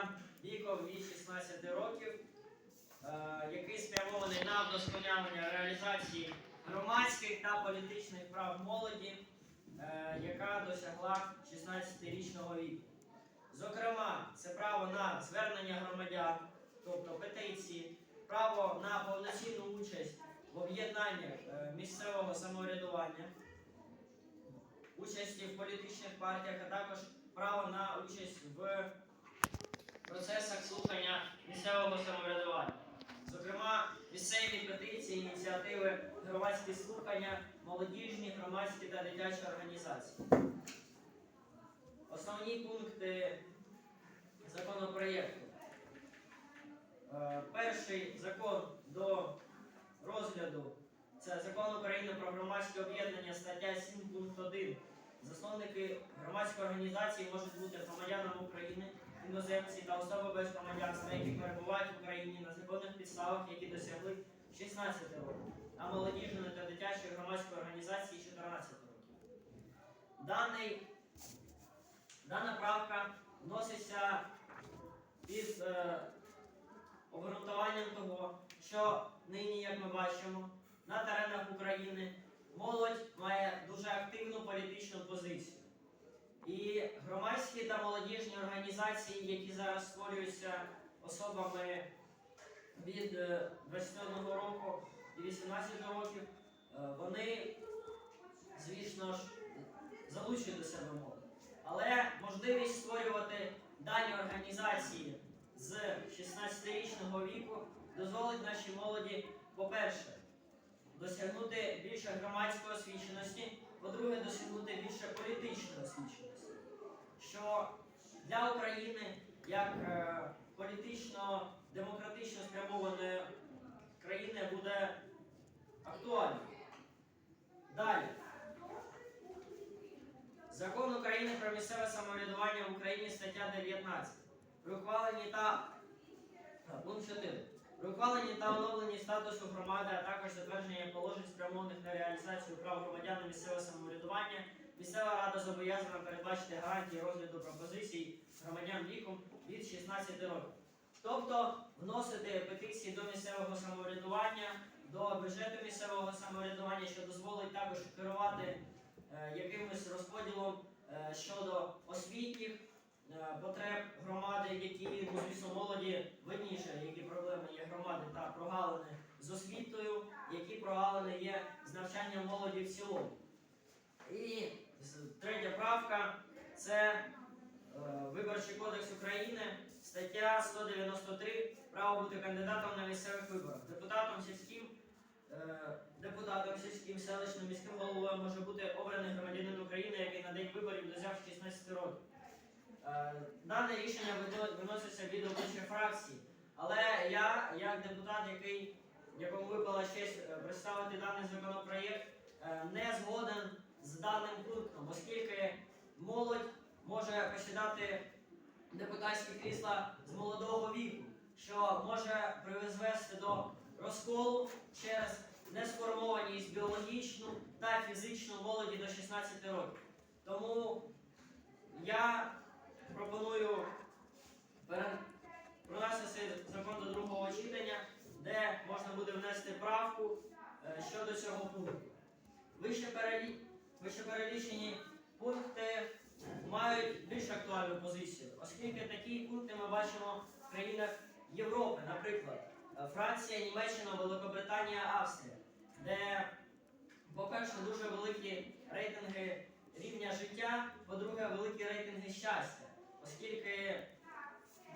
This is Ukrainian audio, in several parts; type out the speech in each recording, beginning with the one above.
громадян віком від 16 років, е, який спрямований на вдосконалення реалізації громадських та політичних прав молоді, е, яка досягла 16-річного віку. Зокрема, це право на звернення громадян, тобто петиції, право на повноцінну участь в об'єднаннях е, місцевого самоврядування, участі в політичних партіях, а також право на участь в процесах слухання місцевого самоврядування. Зокрема, місцеві петиції, ініціативи, громадські слухання, молодіжні, громадські та дитячі організації. Основні пункти законопроєкту. Е, Перший закон до розгляду це закон України про громадське об'єднання, стаття 7 пункт 1. Засновники громадської організації можуть бути громадянами України, іноземці та особи без громадянства, які перебувають в Україні на законних підставах, які досягли 16 років, а молодіжної та дитячої громадської організації 14 років. Даний, дана правка вноситься під е, обґрунтуванням того, що нині, як ми бачимо, на теренах України молодь має дуже активну політичну позицію. І громадські та молодіжні організації, які зараз створюються особами від е, 21 року і 18 років, е, вони, звісно ж, залучують до себе молодь. Але можливість створювати дані організації з 16-річного віку дозволить нашій молоді, по-перше, досягнути більше громадської освіченості, по-друге, досягнути більше політичної освіченості, що для України як е, політично-демократично спрямованої країни буде актуальним. Далі. Закон України про місцеве самоврядування в Україні стаття 19. При та пункт 4. При та оновленні статусу громади, а також затвердження положень спрямованих на реалізацію прав громадян на місцеве самоврядування, місцева рада зобов'язана передбачити гарантії розгляду пропозицій громадян віком від 16 років. Тобто вносити петиції до місцевого самоврядування, до бюджету місцевого самоврядування, що дозволить також керувати е, якимось розподілом е, щодо освітніх е, потреб громади, які, ну, звісно, молоді видніше, які проблеми є громади та прогалини з освітою, які прогалини є з навчанням молоді в цілому. І третя правка це е, Виборчий кодекс України, стаття 193, право бути кандидатом на місцевих виборах. Депутатом сільським, е, депутатом сільським, селищним міським головою може бути обраний громадянин України, який на день виборів досяг 16 років. Е, Дане рішення виноситься від робочої фракції, але я, як депутат, який, якому випала честь представити даний законопроєкт, не згоден з даним пунктом, оскільки молодь може посідати депутатські крісла з молодого віку, що може призвести до розколу через несформованість біологічну та фізичну молоді до 16 років. Тому я пропоную пронести закон до другого читання, де можна буде внести правку е, щодо цього пункту. Вище, перелі... Вище перелічені пункти мають більш актуальну позицію, оскільки такі пункти ми бачимо в країнах Європи, наприклад, е, Франція, Німеччина, Великобританія, Австрія, де, по-перше, дуже великі рейтинги рівня життя, по-друге, великі рейтинги щастя, оскільки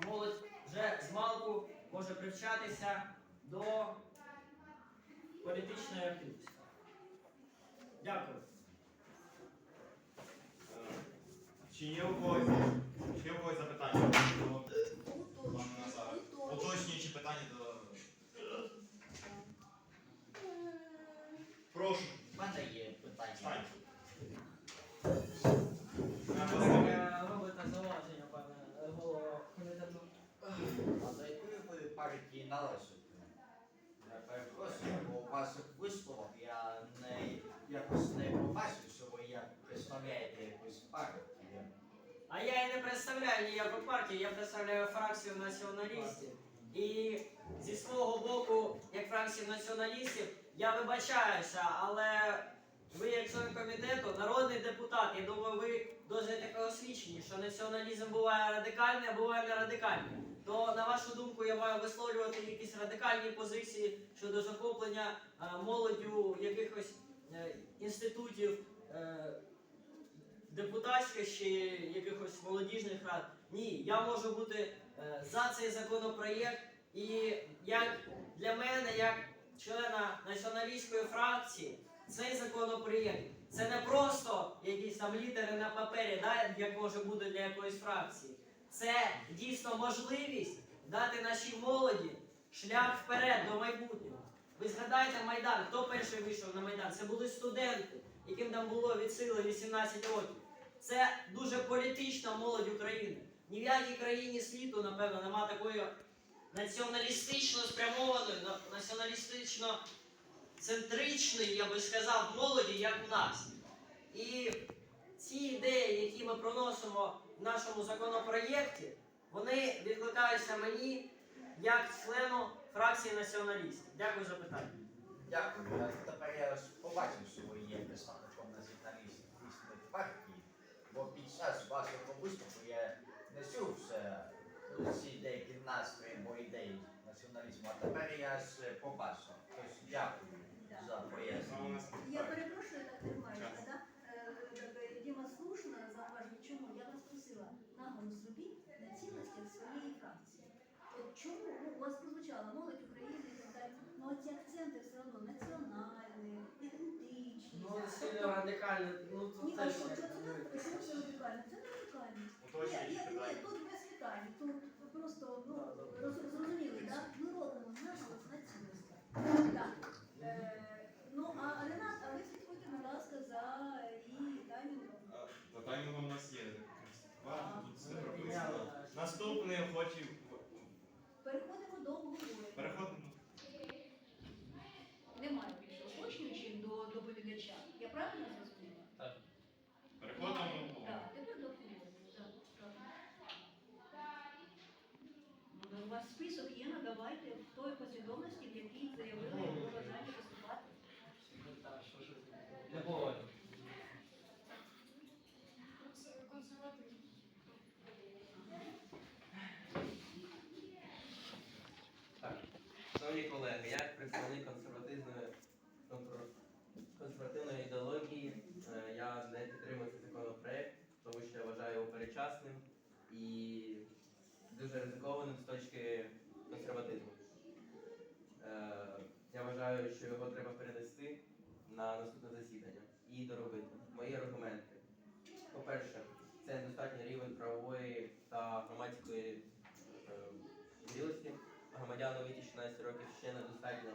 молодь вже з малку може привчатися до політичної активності. Дякую. Чи є у когось, чи є у когось запитання до пана Назара? Уточнюючі питання до. Прошу, У мене є питання. стань. Е, Робите зауваження, пане голово комітету. А до якої ви партії належите? Я перепрошую, бо у ваших висловах я не якось не побачив, що ви як представляєте якусь партію. А я і не представляю ніяку партію, я представляю фракцію націоналістів. І зі свого боку, як фракції націоналістів, я вибачаюся, але ви, як член комітету, народний депутат, я думаю, ви досить таки освічені, що націоналізм буває радикальний, а буває не радикальний. То на вашу думку я маю висловлювати якісь радикальні позиції щодо захоплення е, молоддю якихось е, інститутів е, депутатських чи якихось молодіжних рад. Ні, я можу бути е, за цей законопроєкт, і як для мене, як члена націоналістської фракції, цей законопроєкт це не просто якісь там літери на папері, да, як може бути для якоїсь фракції. Це дійсно можливість дати нашій молоді шлях вперед до майбутнього. Ви згадайте Майдан, хто перший вийшов на Майдан? Це були студенти, яким там було від сили 18 років. Це дуже політична молодь України. Ні в якій країні світу, напевно, нема такої націоналістично спрямованої, націоналістично центричної, я би сказав, молоді, як у нас. І ці ідеї, які ми проносимо в нашому законопроєкті, вони відкликаються мені як члену фракції націоналістів. Дякую за питання. Дякую. Тепер я побачив, що ви є представником націоналістичної бо під час вашого виступу я не чув ще всі деякі настрої або ідеї націоналізму, а тепер я ж побачив. Тож дякую за пояснення. Я перепрошую, так тримається, да? Е, е, Діма слушно зауважив, чому я вас просила наголос робіть на цінностях своєї фракції. От чому ну, у вас прозвучало молодь України і так далі, ну оці акценти все одно національні, Ну, сильно радикально, ну Ні, тут а теж що це не що це радикально? Це не радикально. Ні, ні, ні, тут без питань. Тут просто ну, роз- зрозуміли, да? Ми робимо наголос на цінностях. Так. Е, Ну, а Ренат, а ви слідкуйте, будь ласка, за її таймінгом. За таймінгом у нас є. А. Тут все прописано. Наступний охочий. Переходимо до обговорення. Переходимо. Немає більше уточнюючих до доповідача. Я правильно зрозуміла? Переходимо. Так, тепер до обговорення. Так, правильно. Ну, У вас список в той послідовності, в якій заявили про бажання виступати. Не. Так, шановні колеги, як представник консервативної консервативної ідеології, е, я не підтримую цей законопроект, тому що я вважаю його перечасним і дуже ризикованим з точки консерватизму. Е, Я вважаю, що його треба перенести на наступне засідання і доробити. Мої аргументи. По-перше, це недостатній рівень правової та громадської е, зрілості. Громадяни у віці 16 років ще недостатньо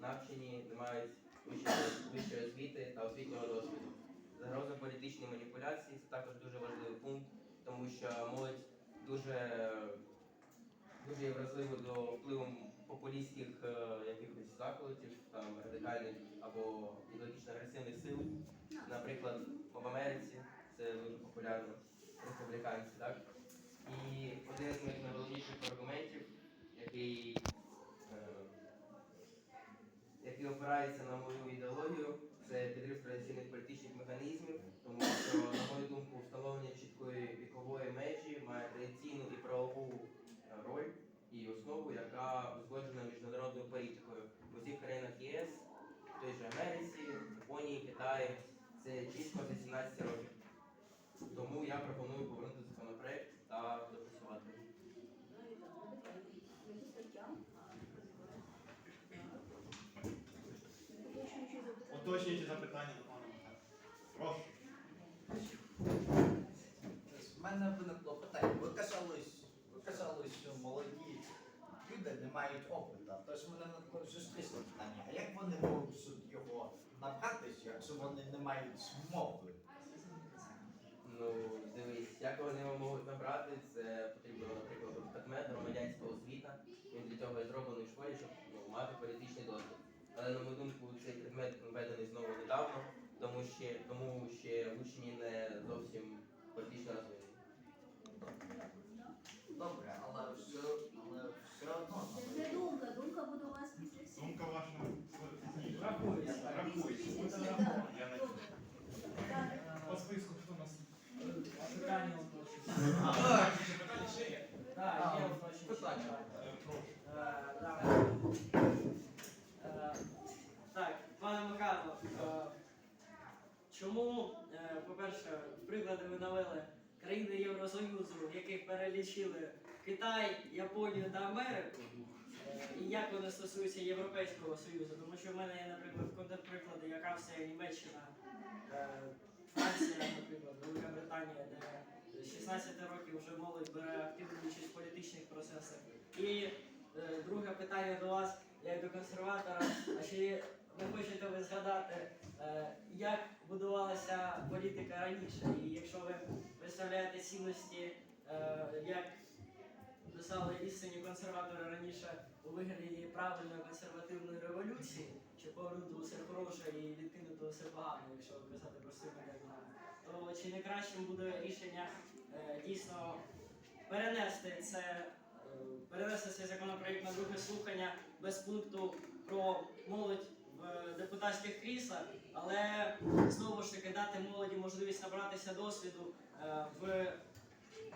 навчені, не мають вищої, освіти та освітнього досвіду. Загроза політичної маніпуляції це також дуже важливий пункт, тому що молодь дуже, дуже є вразливою до впливу популістських е, якихось закладів, там радикальних або ідеологічно агресивних сил. Наприклад, в Америці це дуже популярно республіканці, так? І один з моїх найголовніших аргументів, який, е, який опирається на мою ідеологію, це підрив традиційних політичних механізмів, тому що, на мою думку, встановлення чіткої вікової межі має традиційну і правову е, роль і основу, яка узгоджена міжнародною політикою. В усіх країнах ЄС, в той же Америці, Японії, Китаї, це чітко за 17 років. Тому я пропоную повернути законопроект та допрацювати. Яку стаття? Уточнюючі запитання. Уточнюючи запитання до пана Михайла. Прошу. У мене виникло питання. Ви казали, ви казали, що молоді люди не мають опиту. Тож мене зустрічне питання. А як вони можуть його набратися, якщо вони не мають мови? Ну, дивись, як вони його можуть набрати, це потрібно, наприклад, предмет громадянська освіта. Він для цього і зроблений в школі, щоб ну, мати політичний досвід. Але на мою думку, цей предмет введений знову недавно, тому що тому ще учні не зовсім політично розвинені. Е, да. Е, Так, пане Михайло, е, чому, е, по-перше, приклади ви навели країни Євросоюзу, в яких перелічили Китай, Японію та Америку, е, і як вони стосуються Європейського Союзу? Тому що в мене є, наприклад, контрприклади, як Австрія, Німеччина, е, Франція, наприклад, Велика Британія, де з 16 років вже молодь бере активну участь в політичних процесах. І е, друге питання до вас, як до консерватора. А чи не хочете ви згадати, е, як будувалася політика раніше? І якщо ви представляєте цінності, е, як писали істинні консерватори раніше у вигляді правильної консервативної революції, чи повернути усе хороше і відкинути усе погане, якщо казати простими термінами, то чи не кращим буде рішення е, дійсно перенести це, перенести цей законопроект на друге слухання без пункту про молодь в депутатських кріслах, але знову ж таки дати молоді можливість набратися досвіду е, в,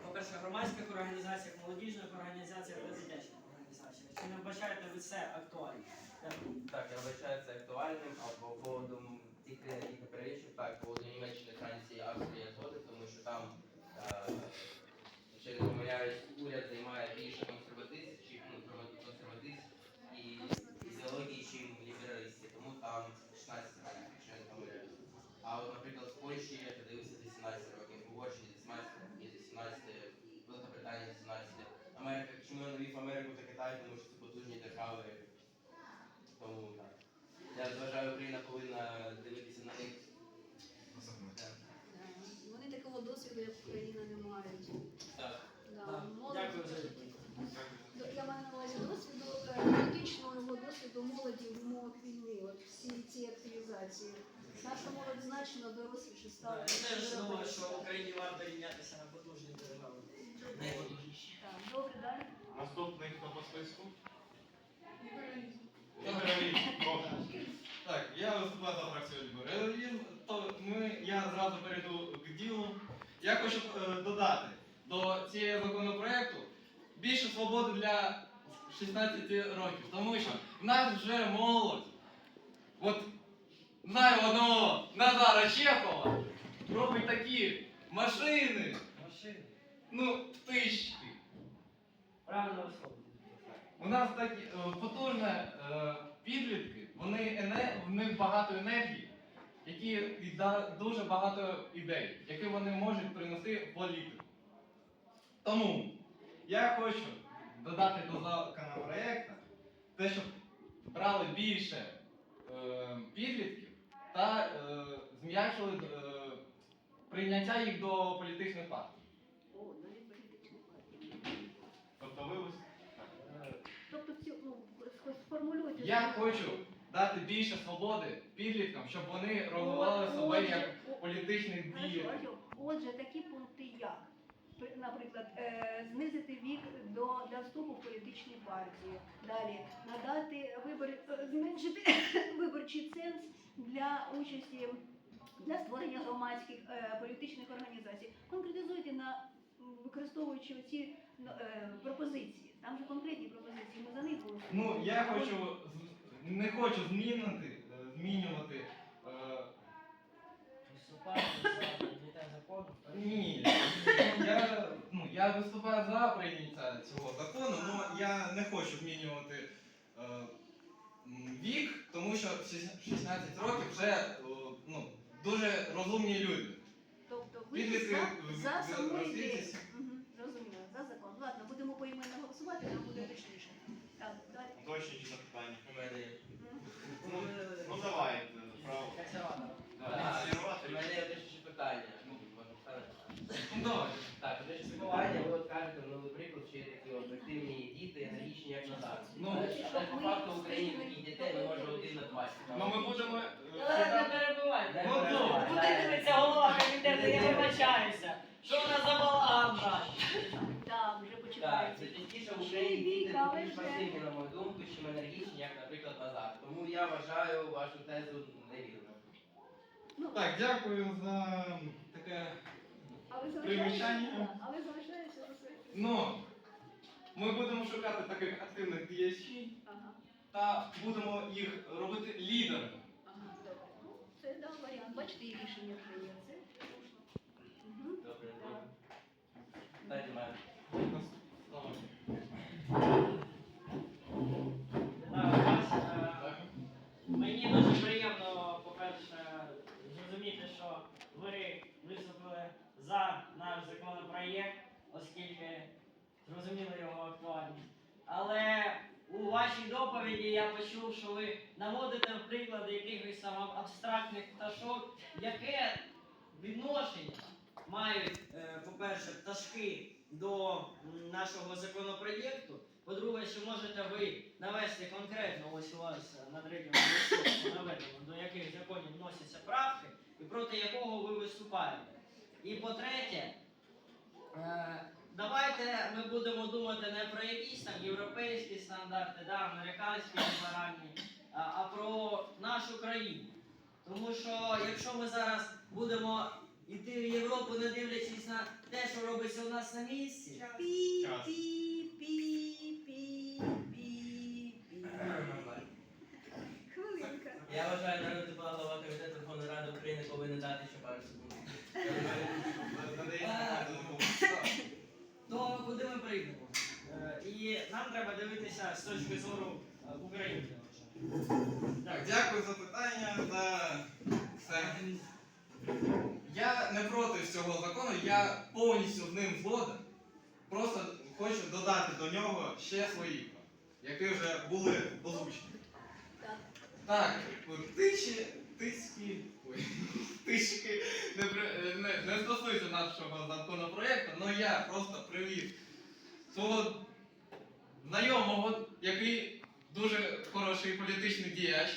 по-перше, громадських організаціях, молодіжних організаціях та дитячих організаціях. Чи не вбачаєте ви це актуально? Так, я вважаю це актуальним, а по поводу тих ти перелічив, так, по поводу Німеччини, Франції, Австрії я згоден, тому що там, е, не помиляюсь, уряд займає більше консерватизм, чи ну, консерватизм і ідеології, чим лібералістів, тому там 16 років, якщо я не помиляюсь. А от, наприклад, в Польщі я подивився 18 років, в Угорщині 18 років, 18, Великобританія 18. Америка, чому я навів Америку та Китай, тому що це потужні держави. Тому так. Я вважаю, Україна повинна дивитися на них. Так. Вони такого досвіду, як Україна, не мають. Так. Да, Так, молодь- Дякую за відповідь. До- Я маю на увазі досвіду, е, політичного досвіду молоді в умовах війни, от всі ці активізації. Наша молодь значно доросліше Да, стала. Я ніж теж думаю, європейська. що Україні варто рівнятися на потужні держави. Так, добре, далі. Наступний хто по списку? Лібералізм. Прошу. Так, я виступаю за фракцію лібералізм, то ми, я зразу перейду к ділу. Я хочу е, додати до цього законопроекту більше свободи для 16 років, тому що в нас вже молодь. От знаю одного Назара Чехова, робить такі машини, Машини. ну, птички. Правильно висловлюєте. У нас такі е, потужні е, підлітки, вони в них багато енергії, які і дуже багато ідей, які вони можуть принести в політику. Тому я хочу додати до законопроекту те, щоб брали більше е, підлітків та е, зм'якшили е, прийняття їх до політичних партій. Тобто ви ось- Тобто ці, ну, сформулюйте. Я хочу дати більше свободи підліткам, щоб вони розвивали себе як політичних Хорошо, Отже, такі пункти як, наприклад, е, знизити вік до, для вступу в політичні партії. Далі надати вибор, е, зменшити виборчий ценз для участі для створення громадських е, політичних організацій. Конкретизуйте на використовуючи ці е, пропозиції. Там же конкретні пропозиції. Ми за них. Ну я хочу не хочу змінити, е, змінювати. е, за прийняття закону. Ні, я, ну, я виступаю за прийняття цього закону, але я не хочу змінювати е, вік, тому що 16 років вже е, ну, дуже розумні люди. Тобто ви Підлітки за, за саму ідею. Угу, зрозуміло, за закон. Ладно, будемо поіменно голосувати, нам буде точніше. Так, далі. Запитання. У мене є. Ну, ну давай, е, право. У мене є одне ще питання. Ну, може, встане? Ну, давай. Так, питання, ви от кажете, новий приклад, є такі от активні діти, енергічні, як Назар. Ну, Але по факту в Україні таких дітей не може один на 20. Ну ми будемо. е, Не перебивайте. Ну, добре. Куди дивиться голова комітету, я вибачаюся. Що вона за балаган брать? Так, це частіше в Україні діти більш пасивні, на мою думку, чим енергічні, як, наприклад, Назар. Тому я вважаю вашу тезу невірною. Ну, Так, дякую за таке. а ви примічання. залишаєтеся? А ви залишаєтеся за своє? Ну, Ми будемо шукати таких активних діячів Ага, та будемо їх робити лідерами. ага, добре. Ну, це да, варіант. Бачите, і рішення вже є. Це. Добре, добре. Дайте мене. Мені дуже приємно, по-перше, зрозуміти, що ви виступили за наш законопроєкт, оскільки зрозуміли його актуальність. Але у вашій доповіді я почув, що ви наводите приклади якихось там абстрактних пташок, яке відношення мають, е, по-перше, пташки до нашого законопроєкту. По-друге, що можете ви навести конкретно, ось у вас на третьому листі наведено, до яких законів вносяться правки і проти якого ви виступаєте. І по-третє, е, давайте ми будемо думати не про якісь там європейські стандарти, да, американські ліберальні, а про нашу країну. Тому що якщо ми зараз будемо йти в Європу, не дивлячись на те, що робиться у нас на місці, пі, пі, пі, пі, пі, пі. Хвилинка. Я вважаю, народний депутат голова комітету Верховної Ради України повинен дати ще пару секунд. То куди ми прийдемо? Е, І нам треба дивитися з точки зору е, України. Так, дякую за питання, за все. Я не проти цього закону, я повністю з ним згоден. Просто хочу додати до нього ще свої, які вже були озвучені. Так. Тисячі, тисячі, ой, тисячки не, при- не, не стосуються нашого законопроекту, але я просто привів свого знайомого, який дуже хороший політичний діяч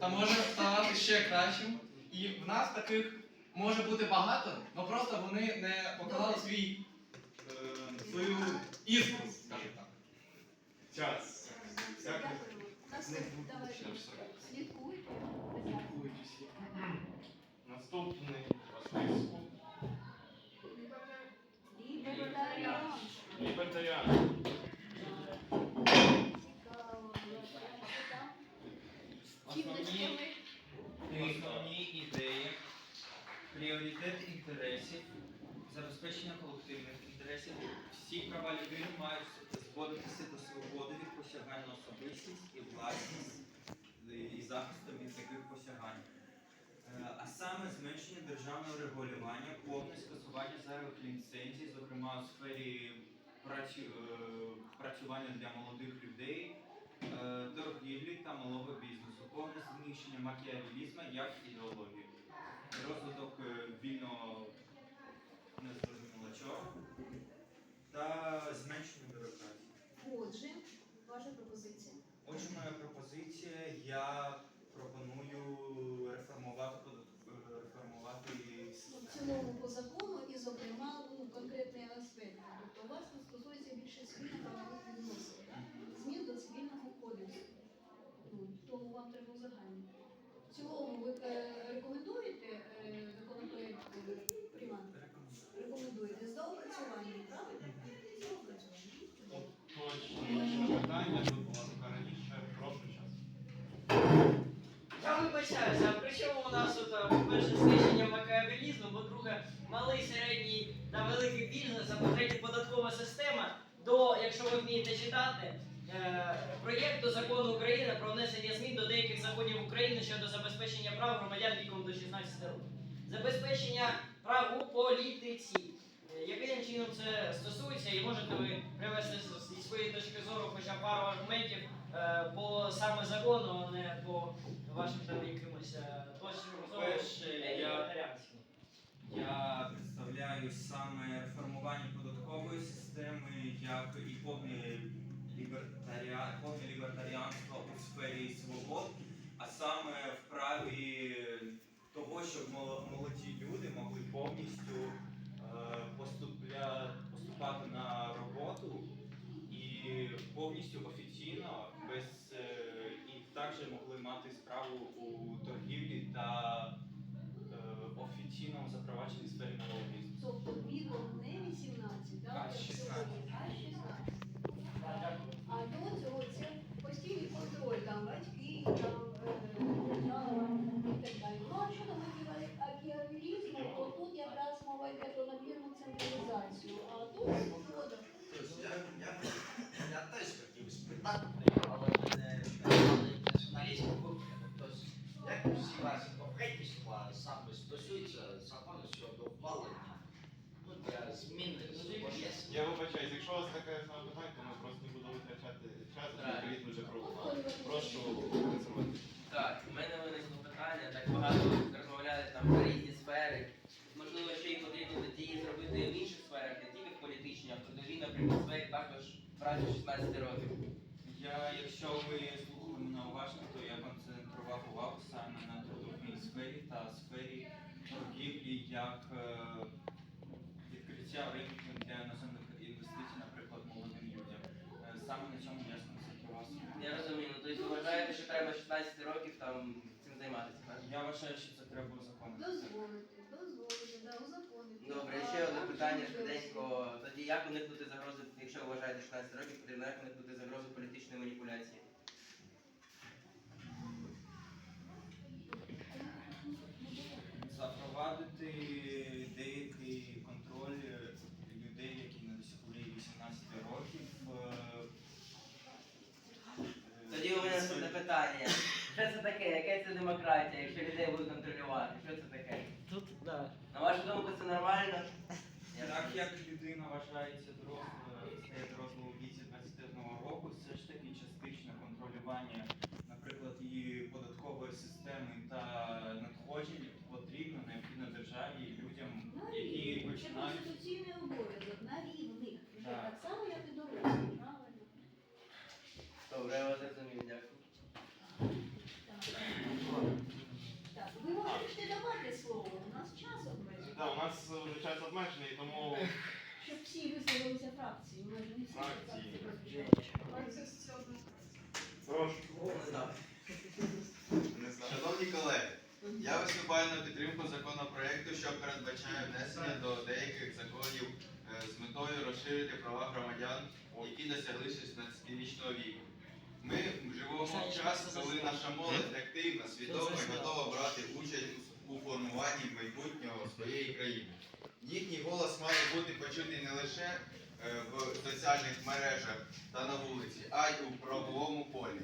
та може ставати ще кращим. І в нас таких може бути багато, але просто вони не показали свій, е, свою іскру, скажімо так. Час. Дякую. Слідкуйте. Наступний по списку. Лібертаріан. Лібертаріан. Цікаво. Так. Основні, основні ідеї, пріоритет інтересів, забезпечення колективних інтересів. Всі права людини мають зводитися до свободи від посягань на особистість і власність і- і захисту від таких посягань. Е, А саме зменшення державного регулювання, повне скасування зайвих ліцензій, зокрема у сфері праці, е, працювання для молодих людей, е, торгівлі та малого бізнесу, повне знищення макіавілізму як ідеології, розвиток е, вільного незрозуміло чого та зменшення бюрократії. Отже, ваша пропозиція. Отже, моя пропозиція, я пропоную реформувати реформувати В цілому по закону і, зокрема, ну, конкретний аспект. Тобто у вас тут стосується більше цивільно-правових Питання тут, будь ласка, раніше. Прошу час. Я вибачаюся, а при чому у нас тут, е, по-перше, знищення макіавелізму, по-друге, малий, середній та великий бізнес, а по-третє, податкова система до, якщо ви вмієте читати, е, проєкту закону України про внесення змін до деяких законів України щодо забезпечення прав громадян віком до 16 років. Забезпечення прав у політиці. Е, Яким чином це стосується, і можете ви привести своєї точки зору хоча б пару аргументів е, по саме закону, а не по вашим там якимось е, точкам зору я- Я представляю саме реформування податкової системи як і повне лібертаріанство у сфері віком не 18, да, а 16. А до цього це постійний контроль, там батьки, там е, і так далі. Ну а щодо матеріалізму, то тут якраз мова йде про надмірну централізацію, а тут згода. Тобто я теж хотів спитати, але не націоналізм, е, тобто, як всі ваші конкретні слова саме стосуються закону щодо опалення зміни. Я вибачаюсь, якщо у вас таке саме питання, то ми просто не будемо витрачати час, а відповідно вже про Прошу консервативно. Так, у мене виникло питання, так багато розмовляли там про різні сфери. Можливо, ще й потрібно тоді зробити в інших сферах, не тільки в політичній, а в трудовій, наприклад, сфері також в разі 16 років. Я, якщо ви слухали мене уважно, то я концентрував увагу саме на трудовій сфері та сфері торгівлі як відкриття ринків для іноземних інвестицій, наприклад, молодим людям. Е, Саме на цьому я сконцентрувався. Я розумію, ну тобто ви вважаєте, що треба 16 років там цим займатися, так? Я вважаю, що це треба узаконити. Дозволити, дозволити, да, узаконити. Добре, А ще одне питання швиденько. Тоді як уникнути загрози, якщо ви вважаєте 16 років, потрібно як уникнути загрози політичної маніпуляції? Запровадити деякий контроль е, людей, які не досягли 18 років. е, е, Тоді у мене наступне питання. Що це таке? Яке це демократія, якщо людей будуть контролювати? Що це таке? Тут, да. На вашу думку, це нормально? Так як людина вважається дорослою, стає дорослою у віці 21 року, все ж таки частичне контролювання, наприклад, її податкової системи та надходжень потрібно необхідно державі і людям, які починають. конституційний обов'язок на рівних. Вже Так. так само, як і дорослі, правильно? Добре, я вас зрозумів, дякую. Так, ви можете давати слово, у нас час обмежений. Да, у вже час обмежений, тому Щоб всі висловилися фракції, у нас же не всі Фракції. прошу. Шановні колеги, я виступаю на підтримку законопроекту, що передбачає внесення до деяких законів е, з метою розширити права громадян, які досягли 16-річного віку. Ми живемо в час, коли наша молодь активна, свідома і готова брати участь у формуванні майбутнього своєї країни. Їхній голос має бути почутий не лише е, в соціальних мережах та на вулиці, а й у правовому полі.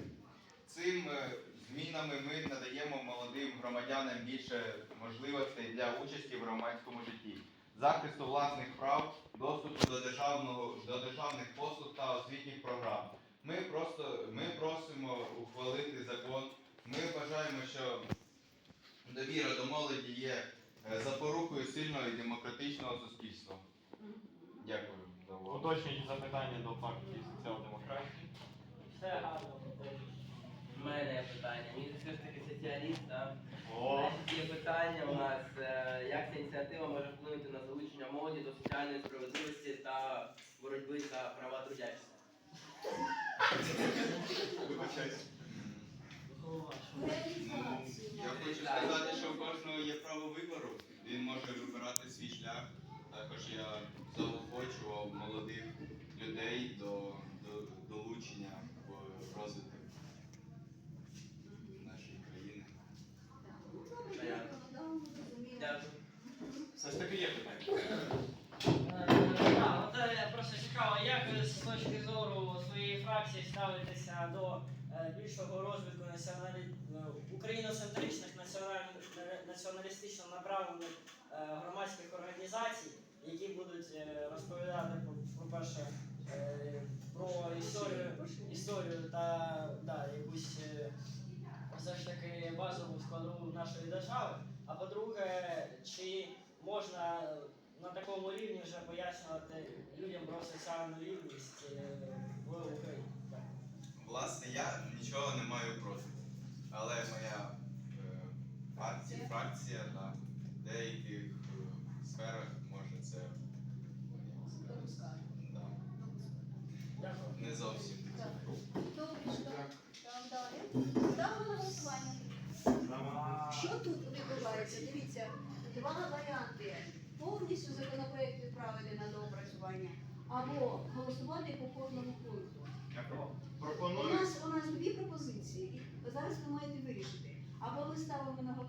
Цим е, змінами ми надаємо молодим громадянам більше можливостей для участі в громадському житті, захисту власних прав, доступу до державного до державних послуг та освітніх програм. Ми просто ми просимо ухвалити закон. Ми вважаємо, що довіра до молоді є е, запорукою сильного і демократичного суспільства. Дякую за увагу. Уточнюючи запитання до партії соціал-демократії. Все гарно. У мене є питання. Він все ж таки соціаліст, так? Значить, є питання у нас, е, як ця ініціатива може вплинути на залучення молоді до соціальної справедливості та боротьби за права трудящих? Вибачаюсь. Я хочу сказати, що у кожного є право вибору. Він може вибирати свій шлях. Також я заохочував молодих людей до, до долучення в розвиток нашої країни. Дякую. все ж таки є питання. Так, от е, просто цікаво, як ви з точки зору своєї фракції ставитеся до більшого розвитку націоналі... е, україноцентричних національ- націоналістично направлених е, громадських організацій, які будуть е, розповідати, по- по-перше, е, про історію, історію та да, якусь все ж таки базову складову нашої держави. А по-друге, чи можна на такому рівні вже пояснювати людям про соціальну рівність в Україні? Власне, я нічого не маю проти. Але моя е, партія, фракція в деяких е, сферах може це як сказати, да, не зовсім. Ставимо на голосування. Що тут відбувається? Дивіться, два варіанти. Повністю законопроект відправити на доопрацювання або голосувати по кожному пункту. Я про- У нас у нас дві пропозиції. Зараз ви маєте вирішити. Або ми ставимо на голосування.